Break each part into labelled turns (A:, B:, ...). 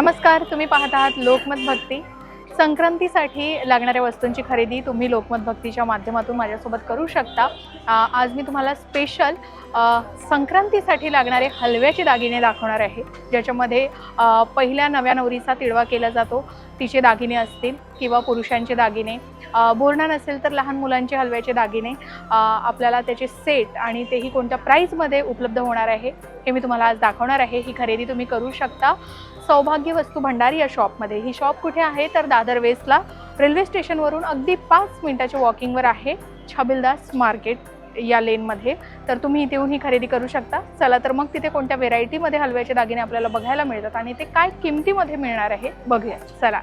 A: नमस्कार तुम्ही पाहत आहात लोकमत भक्ती. संक्रांतीसाठी लागणाऱ्या वस्तूंची खरेदी तुम्ही लोकमत भक्तीच्या माध्यमातून माझ्यासोबत करू शकता. आज मी तुम्हाला स्पेशल संक्रांतीसाठी लागणारे हलव्याचे दागिने दाखवणार आहे. ज्याच्यामध्ये पहिल्या नव्या नवरीचा तिळवा केला जातो. तिचे दागिने असतील किंवा पुरुषांचे दागिने. बोरणा नसेल तर लहान मुलांचे हलव्याचे दागिने. आपल्याला त्याचे सेट आणि तेही कोणत्या प्राईजमध्ये उपलब्ध होणार आहे हे मी तुम्हाला आज दाखवणार आहे. ही खरेदी तुम्ही करू शकता. सौभाग्य वस्तू भंडारी या शॉपमध्ये ही शॉप कुठे आहे? तर दादर वेस्टला. रेल्वे स्टेशनवरून अगदी पाच मिनिटाच्या वॉकिंगवर आहे छबिलदास मार्केट या लेनमध्ये तर तुम्ही इथे येऊन ही खरेदी करू शकता. चला तर मग तिथे कोणत्या व्हेरायटीमध्ये हलव्याचे दागिने आपल्याला बघायला मिळतात आणि ते काय किमतीमध्ये मिळणार आहे बघूया. चला.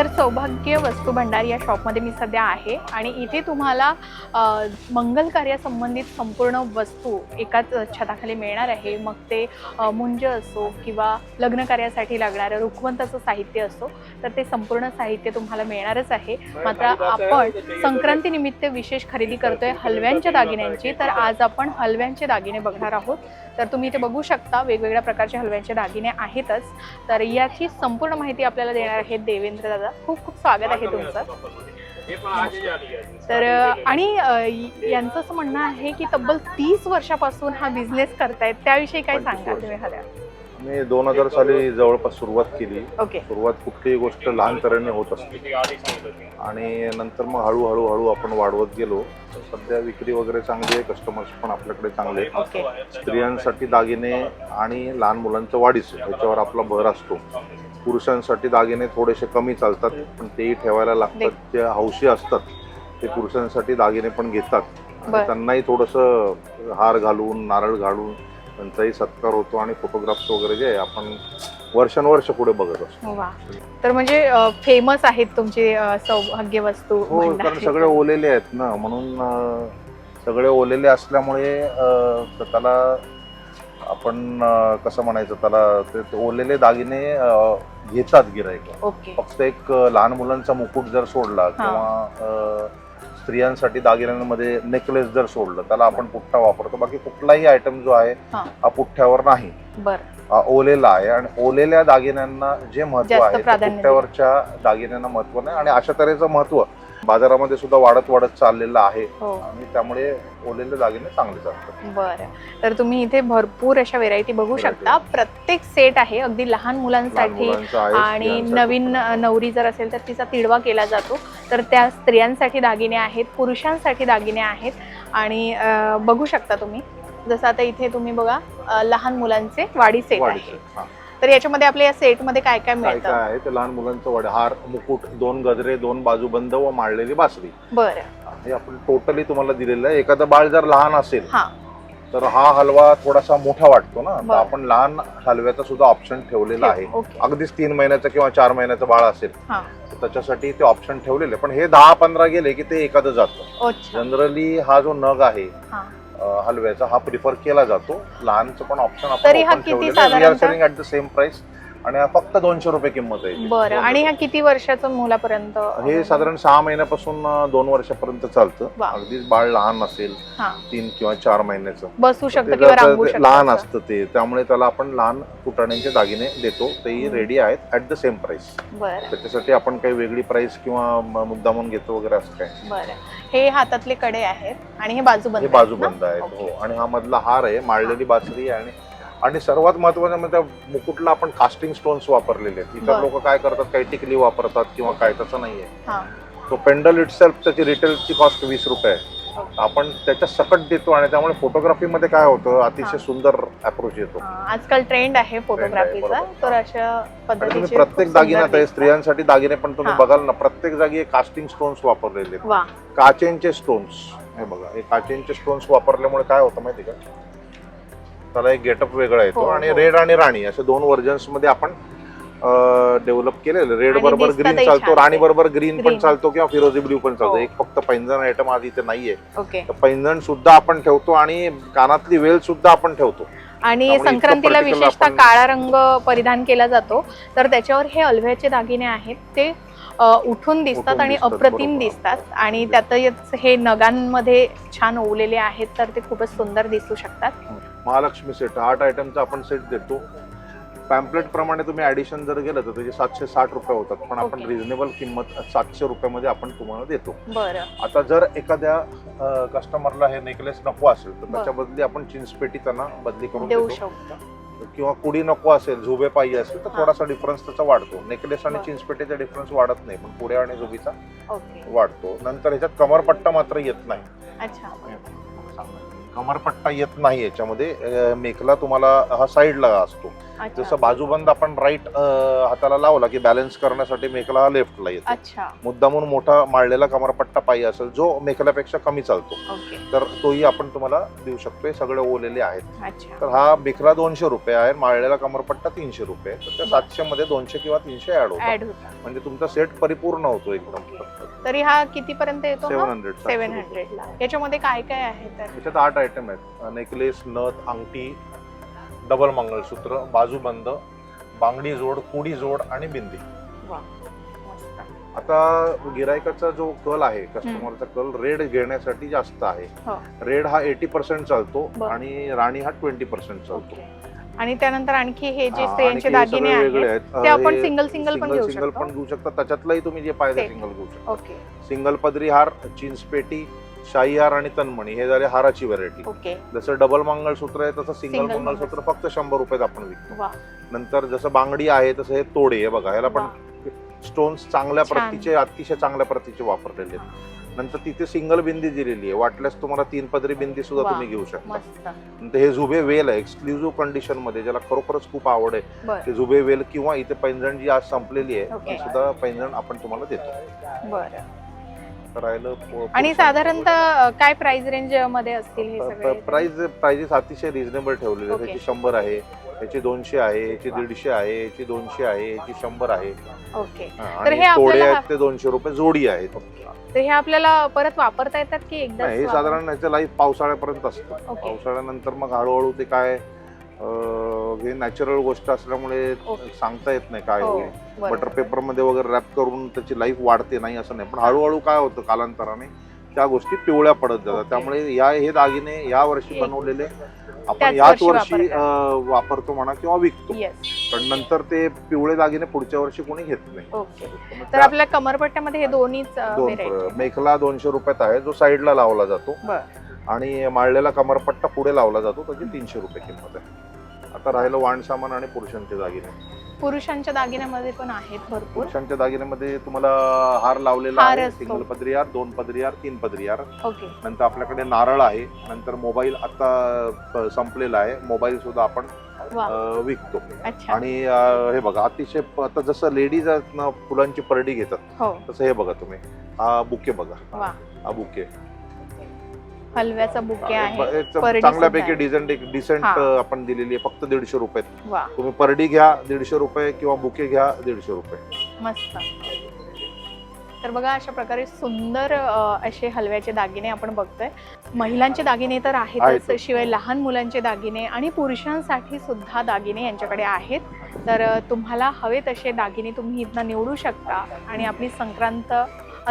A: तर सौभाग्य वस्तू भंडारी या शॉपमध्ये मी सध्या आहे. आणि इथे तुम्हाला मंगल कार्यासंबंधित संपूर्ण वस्तू एकाच छताखाली मिळणार आहे. मग ते मुंज असो किंवा लग्न कार्यासाठी लागणारं रुखवंताचं साहित्य असो तर ते संपूर्ण साहित्य तुम्हाला मिळणारच आहे. मात्र आपण संक्रांती निमित्त विशेष खरेदी करतोय हलव्यांच्या दागिन्यांची. तर आज आपण हलव्यांचे दागिने बघणार आहोत. तर तुम्ही इथे बघू शकता वेगवेगळ्या प्रकारचे हलव्यांचे दागिने आहेतच. तर याची संपूर्ण माहिती आपल्याला देणार आहेत देवेंद्र दादा. खूप खूप स्वागत आहे तुमचं. तर आणि यांचं असं म्हणणं आहे की तब्बल तीस वर्षापासून हा बिझनेस करतायत. त्याविषयी काय सांगा तुम्ही हल्या
B: मी दोन हजार साली जवळपास सुरुवात केली.
A: ओके.
B: सुरुवात कुठलीही गोष्ट लहान तऱ्हेने होत असते. आणि नंतर मग हळूहळू हळू आपण वाढवत गेलो. तर सध्या विक्री वगैरे चांगली आहे. कस्टमर्स पण आपल्याकडे चांगले आहेत.
A: ओके.
B: स्त्रियांसाठी दागिने आणि लहान मुलांचं वाढीचं याच्यावर आपला भर असतो. पुरुषांसाठी दागिने थोडेसे कमी चालतात पण तेही ठेवायला लागतात. जे हौशी असतात ते पुरुषांसाठी दागिने पण घेतात. आणि त्यांनाही थोडंसं हार घालून नारळ घालून त्यांचाही सत्कार होतो आणि फोटोग्राफ्स वगैरे जे आपण वर्षानुवर्ष पुढे बघत असतो.
A: तर म्हणजे फेमस आहेत तुमचे सौभाग्य वस्तू
B: हो कारण. सगळे ओलेले आहेत ना. म्हणून सगळे ओलेले असल्यामुळे त्याला आपण कसं म्हणायचं त्याला ते ओलेले दागिने घेतात गिरायक
A: ओके.
B: फक्त एक लहान मुलांचा मुकुट जर सोडला किंवा स्त्रियांसाठी दागिन्यांमध्ये नेकलेस जर सोडलं त्याला आपण पुठ्ठा वापरतो. बाकी कुठलाही आयटम जो आहे
A: हा.
B: पुठ्ठ्यावर नाही.
A: बर.
B: ओलेला आहे आणि ओलेल्या दागिन्यांना जे
A: महत्त्व
B: आहे पुठ्ठ्यावरच्या दागिन्यांना महत्त्व नाही आणि अशा तऱ्हेचं महत्त्व बाजारामध्ये सुद्धा वाढत वाढत चाललेलं आहे
A: हो
B: आणि त्यामुळे ओलेले दागिने चांगले चालतात
A: बरं तर तुम्ही इथे भरपूर अशा व्हेरायटी बघू
B: Variety.
A: शकता प्रत्येक सेट आहे अगदी लहान
B: लहान
A: मुलांसाठी
B: मुलांचं आहे,
A: आणि नवीन. नवरी जर असेल तर तिचा तिडवा केला जातो तर त्या स्त्रियांसाठी दागिने आहेत पुरुषांसाठी दागिने आहेत आणि अं, बघू शकता तुम्ही जसं आता इथे तुम्ही बघा अं, लहान मुलांचे वाडी सेट
B: वाढीचं.
A: आहे
B: हा.
A: तर याच्यामध्ये आपल्या या सेटमध्ये काय काय
B: काय
A: मिळतं?
B: काय आहे? ते लहान मुलांचं वड हार मुकुट दोन गजरे दोन बाजूबंद व माळलेली बासरी.
A: बरं.
B: हे आपण टोटली तुम्हाला दिलेलं आहे. एखादं बाळ जर लहान असेल
A: हा.
B: तर हा हलवा थोडासा मोठा वाटतो ना. तर
A: बरं.
B: आपण लहान हलव्याचा सुद्धा ऑप्शन ठेवलेला आहे.
A: ओके.
B: अगदीच तीन महिन्याचं किंवा चार महिन्याचं बाळ असेल
A: हा.
B: तर त्याच्यासाठी ते ऑप्शन ठेवलेले पण हे दहा पंधरा गेले की ते एखादं जातं.
A: अच्छा.
B: जनरली हा जो नग आहे
A: हा.
B: हलव्याचा हा प्रिफर केला जातो. लहानचं पण ऑप्शन
A: तरी हा
B: आपण
A: किती साधारणतः?
B: ऍट द सेम प्राइस आणि फक्त दोनशे रुपये किंमत आहे.
A: बरं आणि ह्या किती वर्षाचं मुलापर्यंत?
B: हे साधारण सहा महिन्यापासून दोन वर्षापर्यंत चालतं. अगदीच बाळ लहान असेल
A: हा.
B: तीन किंवा चार महिन्याचं.
A: बसू शकतं
B: जर
A: किंवा
B: ते
A: रांगू शकतं
B: लहान
A: असं.
B: असतं ते त्यामुळे त्याला आपण लहान फुटाण्यांचे दागिने देतो. तेही
A: हम्म.
B: रेडी आहेत ऍट द सेम प्राइस
A: बरं.
B: त्याच्यासाठी आपण काही वेगळी प्राइस किंवा म- मुद्दामून घेतो वगैरे असं काय
A: बरं. हे हातातले कडे आहेत आणि हे बाजूबंद
B: हे
A: आहेत ना?
B: बाजूबंद आहेत
A: ओके.
B: हो. आणि हा मधला हार आहे माळलेली बासरी आहे आणि आणि सर्वात महत्वाचं म्हणजे मुकुटला आपण कास्टिंग स्टोन्स वापरलेले आहेत इतर. लोक काय करतात काही टिकली वापरतात किंवा काय तसं नाहीये
A: हा
B: तो पेंडल इटसेल्फ त्याची रिटेलची कॉस्ट वीस रुपये आहे. आपण त्याच्या सकट देतो आणि त्यामुळे फोटोग्राफीमध्ये काय होतं अतिशय. सुंदर अप्रोच येतो
A: आजकाल ट्रेंड आहे फोटोग्राफीचा. तर अशा
B: प्रत्येक दागिन्यात आहे. स्त्रियांसाठी दागिने पण तुम्ही. बघाल ना प्रत्येक जागी कास्टिंग स्टोन्स वापरलेले काचेंचे स्टोन्स हे बघा हे काचेंचे स्टोन्स वापरल्यामुळे काय होतं माहिती का त्याला एक गेटअप वेगळा येतो
A: हो,
B: आणि
A: हो.
B: रेड आणि राणी अशा दोन व्हर्जन्समध्ये आपण डेव्हलप केलेलं. रेड बरोबर ग्रीन चालतो राणी. बरोबर ग्रीन पण. चालतो किंवा फिरोजी ब्ल्यू पण चालतो.
A: हो.
B: एक फक्त पैंजण आयटम आज इथे नाहीये. तर पैंजण सुद्धा आपण ठेवतो आणि कानातली वेल सुद्धा आपण ठेवतो.
A: आणि संक्रांतीला विशेषतः काळा रंग परिधान केला जातो. तर त्याच्यावर हे अल्व्याचे दागिने आहेत. ते उठून दिसतात आणि अप्रतिम. दिसतात. आणि त्यातच हे नगांमध्ये छान ओवलेले आहेत तर ते खूपच सुंदर दिसू शकतात.
B: महालक्ष्मी सेट आठ आयटमचा आपण सेट देतो. पॅम्पलेट प्रमाणे तुम्ही ऍडिशन जर गेलं तर त्याचे सातशे साठ रुपये होतात. पण आपण. रिझनेबल किंमत सातशे रुपयामध्ये आपण तुम्हाला देतो. आता जर एखाद्या कस्टमरला हे नेकलेस नको असेल तर. त्याच्या बदली आपण चिंचपेटी त्यांना बदली करून
A: देऊ
B: देतो.
A: शकतो.
B: किंवा कुडी नको असेल झुबे पाहिजे असेल तर. थोडासा डिफरन्स त्याचा वाढतो. नेकलेस आणि. चिंचपेटीचा डिफरन्स वाढत नाही पण पुढे आणि झुबीचा वाढतो. नंतर ह्याच्यात कमरपट्टा मात्र येत नाही.
A: अच्छा.
B: कमरपट्टा येत नाही याच्यामध्ये अं, मेखला तुम्हाला हा साईडला असतो. जसं बाजूबंद आपण राईट हाताला लावला की बॅलन्स करण्यासाठी मेखला हा लेफ्टला येतो. मुद्दामून मोठा माळलेला कमरपट्टा पाहिजे असेल जो मेखल्यापेक्षा कमी चालतो. तर तोही आपण तुम्हाला देऊ शकतो. हे सगळे ओलेले आहेत. तर हा मेखला दोनशे रुपये आहे माळलेला कमरपट्टा तीनशे रुपये. तर त्या सातशे मध्ये दोनशे किंवा तीनशे ऍड होतात.
A: ऍड होता
B: म्हणजे तुमचा सेट परिपूर्ण होतो एकदम.
A: तरी हा किती पर्यंत येतो
B: सेव्हन हंड्रेड
A: सेव्हन हंड्रेडला. याच्यामध्ये काय काय आहे तर?
B: त्याच्यात आठ आयटम आहेत. नेकलेस नथ अंगठी डबल मंगळसूत्र बाजूबंद बांगडी जोड कुडी जोड आणि बिंदी. आता गिरायकाचा जो कल आहे कस्टमरचा कल रेड घेण्यासाठी जास्त आहे.
A: हो.
B: रेड हा एटी पर्सेंट चालतो. आणि राणी हा ट्वेंटी पर्सेंट चालतो.
A: आणि त्यानंतर आणखी हे जे स्त्रियांचे दागिने आहेत ते आपण सिंगल सिंगल पण घेऊ
B: सिंगल पण घेऊ शकता. त्याच्यातलाही तुम्ही जे पाहिजे. सिंगल घेऊ शकता.
A: ओके.
B: सिंगल पदरी हार चिंच पेटी शाही हार आणि तनमणी हे झाले हाराची व्हरायटी
A: ओके.
B: जसं डबल मंगळसूत्र आहे तसं सिंगल मंगळसूत्र फक्त शंभर रुपयात आपण विकतो. नंतर जसं बांगडी आहे तसं हे तोडे आहे बघा ह्याला पण. स्टोन्स चांगल्या. प्रतीचे अतिशय चांगल्या प्रतीचे वापरलेले आहेत. नंतर तिथे सिंगल बिंदी दिलेली आहे. वाटल्यास तुम्हाला तीन पदरी बिंदी सुद्धा. तुम्ही घेऊ शकता.
A: मस्त.
B: नंतर हे झुबे वेल आहे एक्सक्लुझिव्ह कंडिशनमध्ये ज्याला खरोखरच खूप आवड आहे. ते झुबे वेल किंवा इथे पैंजण जी आज संपलेली आहे. ती सुद्धा पैंजण आपण तुम्हाला देतो. राहिलं
A: आणि साधारणतः काय प्राइस रेंजमध्ये असतील
B: प्राइस प्राइजेस अतिशय रिझनेबल ठेवलेले आहेत
A: ओके.
B: याची शंभर आहे याची दोनशे आहे याची दीडशे आहे याची दोनशे आहे याची शंभर आहे.
A: ओके.
B: हा,
A: तर
B: आणि
A: हे
B: तोडे
A: आपल्याला-
B: आहेत ते दोनशे रुपये जोडी आहेत.
A: तर हे आपल्याला परत वापरता येतात की एकदा
B: नाही, हे साधारण ह्याचं लाईफ पावसाळ्यापर्यंत असतं.
A: ओके.
B: पावसाळ्यानंतर मग हळूहळू ते काय अं, हे नॅचरल गोष्ट असल्यामुळे
A: ओके.
B: सांगता येत नाही काय
A: हो
B: बटर. पेपरमध्ये वगैरे रॅप करून त्याची लाईफ वाढते नाही असं नाही. पण हळूहळू काय होतं कालांतराने त्या गोष्टी पिवळ्या पडत जातात. त्यामुळे या हे दागिने या वर्षी बनवलेले आपण याच
A: वर्षी
B: वापरतो म्हणा किंवा विकतो. पण नंतर ते पिवळे दागिने पुढच्या वर्षी कोणी घेत नाही.
A: तर आपल्या कमरपट्ट्यामध्ये हे दोन्हीच
B: मेखला दोनशे रुपयात आहे जो साईडला लावला जातो. आणि माळलेला कमरपट्टा पुढे लावला जातो त्याची तीनशे रुपये किंमत आहे. आता राहिलं वाण सामान आणि पुरुषांचे दागिने.
A: पुरुषांच्या दागिन्यामध्ये पण आहेत भरपूर.
B: पुरुषांच्या दागिन्यामध्ये तुम्हाला हार लावलेला
A: हार
B: आहे
A: असतो.
B: सिंगल पदरी हार दोन पदरी हार तीन पदरी हार
A: ओके.
B: नंतर आपल्याकडे नारळ आहे नंतर मोबाईल आता अ, संपलेला आहे मोबाईल सुद्धा आपण
A: वा.
B: अ, विकतो.
A: अच्छा.
B: आणि अ, हे बघा अतिशय प- आता जसं लेडीज फुलांची परडी घेतात
A: हो.
B: तसं हे बघा तुम्ही हा बुके बघा.
A: वा.
B: हा बुके.
A: हलव्याचा बुके आहे
B: चांगल्यापैकी डिझेंट डिसेंट. आपण दिलेली आहे. फक्त दीडशे रुपयात
A: वा.
B: तुम्ही परडी घ्या दीडशे रुपये किंवा बुके घ्या दीडशे रुपये.
A: मस्त. तर बघा अशा प्रकारे सुंदर असे हलव्याचे दागिने आपण बघतोय. महिलांचे दागिने तर आहेतच. शिवाय लहान मुलांचे दागिने आणि पुरुषांसाठी सुद्धा दागिने यांच्याकडे आहेत. तर तुम्हाला हवे तसे दागिने तुम्ही इथनं निवडू शकता आणि आपली संक्रांत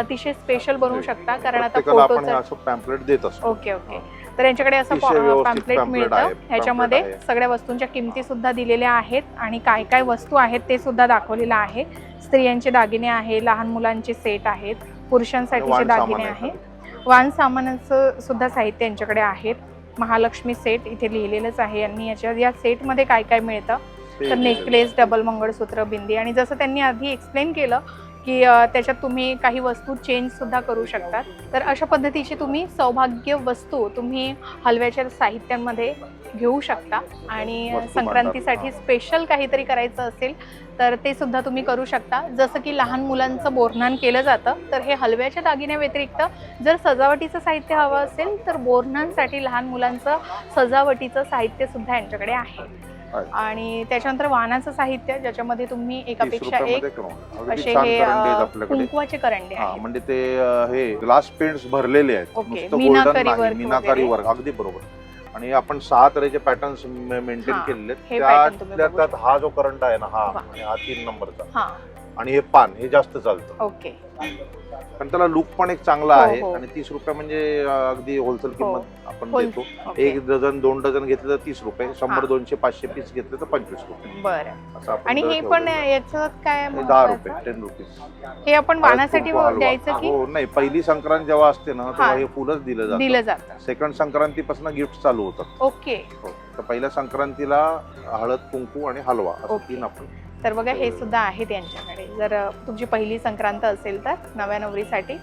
A: अतिशय स्पेशल बनवू शकता कारण आता फोटोचं
B: पॅम्पलेट देत असतो.
A: ओके ओके तर यांच्याकडे असं पॅम्पलेट मिळतं. ह्याच्यामध्ये. सगळ्या वस्तूंच्या किमती सुद्धा दिलेल्या आहेत आणि काय काय वस्तू आहेत ते सुद्धा दाखवलेलं आहे. स्त्रियांचे दागिने आहे लहान मुलांचे सेट आहेत पुरुषांसाठीचे दागिने
B: आहे
A: वाण सामानाचं सुद्धा साहित्य यांच्याकडे आहेत महालक्ष्मी सेट इथे लिहिलेलंच आहे. यांनी याच्या या सेटमध्ये काय काय मिळतं? तर नेकलेस डबल मंगळसूत्र बिंदी आणि जसं त्यांनी आधी एक्सप्लेन केलं की त्याच्यात तुम्ही काही वस्तू चेंज सुद्धा करू शकतात तर अशा पद्धतीची तुम्ही सौभाग्य वस्तू तुम्ही हलव्याच्या साहित्यांमध्ये घेऊ शकता आणि संक्रांतीसाठी. स्पेशल काहीतरी करायचं असेल तर ते सुद्धा तुम्ही करू शकता जसं की लहान मुलांचं बोरन्हान केलं जातं तर हे हलव्याच्या दागिन्या व्यतिरिक्त जर सजावटीचं साहित्य हवं असेल तर बोरन्हानसाठी लहान मुलांचं सजावटीचं साहित्य सुद्धा यांच्याकडे आहे. आणि त्याच्यानंतर वाहनाचं साहित्य ज्याच्यामध्ये तुम्ही एकापेक्षा एक असे हे कुंकवाचे करंडे
B: हा म्हणजे ते हे ग्लास पेंट्स भरलेले आहेत.
A: मीनाकारी.
B: वर्क अगदी बरोबर. आणि आपण सहा तऱ्हेचे पॅटर्न्स मेंटेन केलेले
A: हे
B: त्यात हा जो करंट आहे ना हा हा तीन नंबरचा. आणि हे पान हे जास्त चालतं
A: ओके
B: पण त्याला लुक पण एक चांगला
A: हो,
B: आहे
A: हो.
B: आणि तीस रुपये म्हणजे अ, अगदी होलसेल किंमत आपण
A: होल-
B: देतो
A: ओके
B: एक डझन दोन डझन घेतले तर तीस रुपये शंभर
A: हा.
B: दोनशे पाचशे पीस घेतले तर पंचवीस रुपये
A: बरं
B: असं आपण
A: आणि
B: दर
A: हे पण
B: आहे.
A: काय
B: हे दहा
A: महत्वाचं?
B: रुपये टेन रुपीज
A: हे आपण वाहनासाठी द्यायचं की
B: हो नाही पहिली संक्रांत जेव्हा असते ना तेव्हा
A: हा.
B: हे फुलच दिलं जातं
A: दिलं जातं
B: सेकंड संक्रांतीपासून गिफ्ट चालू होतात
A: ओके
B: हो. तर पहिल्या संक्रांतीला हळद कुंकू आणि हलवा असं
A: ओके.
B: तीन आपण
A: तर बघा हे सुद्धा आहे त्यांच्याकडे जर तुमची पहिली संक्रांत असेल तर नव्या नवरीसाठी.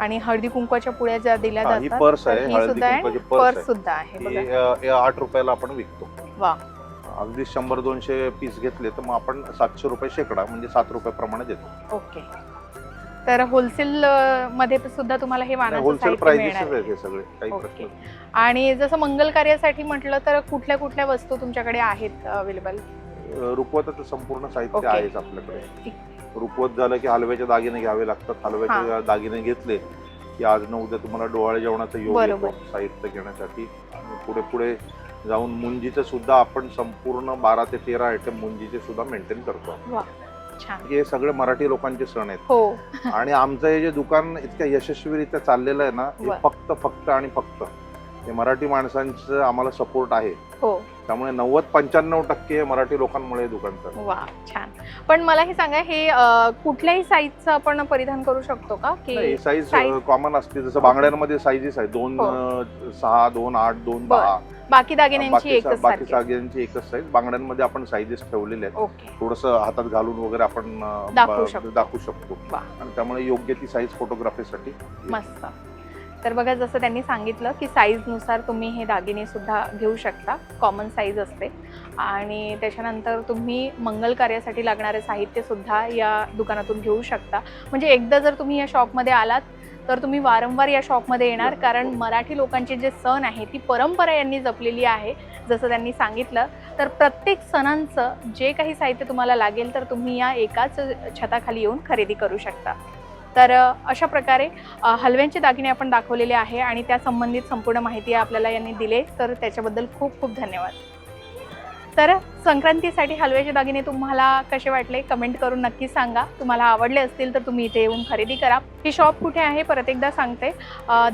A: आणि हळदी कुंकवाच्या पुड्या ज्या दिल्या जातात
B: पर्स आहे.
A: सुद्धा
B: पर्स
A: सुद्धा आहे
B: आठ रुपयाला आपण विकतो.
A: वा
B: अगदी शंभर दोनशे पीस घेतले तर मग आपण सातशे रुपये शेकडा म्हणजे सात रुपये प्रमाणे देतो.
A: ओके. तर होलसेल मध्ये सुद्धा तुम्हाला हे वाहनाचं
B: होलसेल सगळे.
A: आणि जसं मंगल कार्यासाठी म्हटलं तर कुठल्या कुठल्या वस्तू तुमच्याकडे आहेत अवेलेबल
B: अ, रुखवताचं संपूर्ण साहित्य. आहेच आपल्याकडे. रुखवत झालं की हलव्याचे दागिने घ्यावे लागतात हलव्याचे दागिने घेतले की आज न उद्या तुम्हाला डोहाळे जेवणाचा योग
A: बरोबर.
B: साहित्य घेण्यासाठी. आणि पुढे पुढे जाऊन मुंजीचं सुद्धा आपण संपूर्ण बारा ते तेरा आयटम मुंजीचे सुद्धा मेंटेन करतो
A: छान.
B: हे सगळे मराठी लोकांचे सण आहेत.
A: हो.
B: आणि आमचं हे जे दुकान इतक्या यशस्वीरित्या चाललेलं आहे ना हे. फक्त फक्त आणि फक्त हे मराठी माणसांचं आम्हाला सपोर्ट आहे.
A: हो.
B: त्यामुळे नव्वद पंच्याण्णव टक्के हे मराठी लोकांमुळे दुकान चालतं
A: वा छान. पण मला हे सांगा हे अ, कुठल्याही साईजचं आपण परिधान करू शकतो का? की
B: नाही साईज कॉमन असते जसं बांगड्यांमध्ये साईजेस आहेत. दोन
A: हो.
B: अं, सहा दोन आठ दोन
A: बर.
B: दहा.
A: बाकी दागिन्यांची
B: बाकी
A: एकच
B: बाकी
A: सारखी.
B: साग्यांची एकच साईज बांगड्यांमध्ये आपण साईजेस ठेवलेले आहेत.
A: ओके.
B: थोडस हातात घालून वगैरे आपण अं,
A: दाखवू
B: ब-
A: शकतो.
B: दाखवू शकतो.
A: वा.
B: आणि त्यामुळे योग्य ती साईज फोटोग्राफीसाठी
A: मस्त. तर बघा जसं त्यांनी सांगितलं की साईजनुसार तुम्ही हे दागिनेसुद्धा घेऊ शकता. कॉमन साईज असते. आणि त्याच्यानंतर तुम्ही मंगल कार्यासाठी लागणारे साहित्यसुद्धा या दुकानातून घेऊ शकता. म्हणजे एकदा जर तुम्ही या शॉपमध्ये आलात तर तुम्ही वारंवार या शॉपमध्ये येणार. कारण मराठी लोकांचे जे सण आहे ती परंपरा यांनी जपलेली आहे जसं त्यांनी सांगितलं. तर प्रत्येक सणांचं जे काही साहित्य तुम्हाला लागेल तर तुम्ही या एकाच छताखाली येऊन खरेदी करू शकता. तर अशा प्रकारे हलव्यांचे दागिने आपण दाखवलेले आहे आणि त्या संबंधित संपूर्ण माहिती आपल्याला यांनी दिले तर त्याच्याबद्दल खूप खूप धन्यवाद. तर संक्रांतीसाठी हलव्याचे दागिने तुम्हाला कसे वाटले कमेंट करून नक्की सांगा. तुम्हाला आवडले असतील तर तुम्ही इथे येऊन खरेदी करा. ही शॉप कुठे आहे परत एकदा सांगते.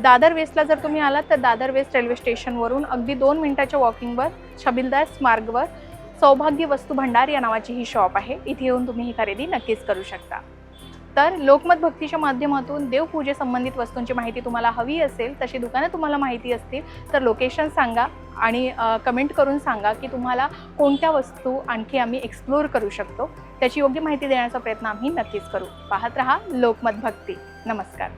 A: दादर वेस्टला जर तुम्ही आलात तर दादर वेस्ट रेल्वे स्टेशनवरून अगदी दोन मिनिटाच्या वॉकिंगवर छबिलदास मार्गवर सौभाग्य वस्तू भंडार या नावाची ही शॉप आहे. इथे येऊन तुम्ही ही खरेदी नक्कीच करू शकता. तर लोकमत भक्तीच्या माध्यमातून देवपूजे संबंधित वस्तूंची माहिती तुम्हाला हवी असेल तशी दुकानं तुम्हाला माहिती असतील तर लोकेशन सांगा आणि कमेंट करून सांगा की तुम्हाला कोणत्या वस्तू आणखी आम्ही एक्सप्लोअर करू शकतो. त्याची योग्य माहिती देण्याचा प्रयत्न आम्ही नक्कीच करू. पाहत रहा लोकमत भक्ती. नमस्कार.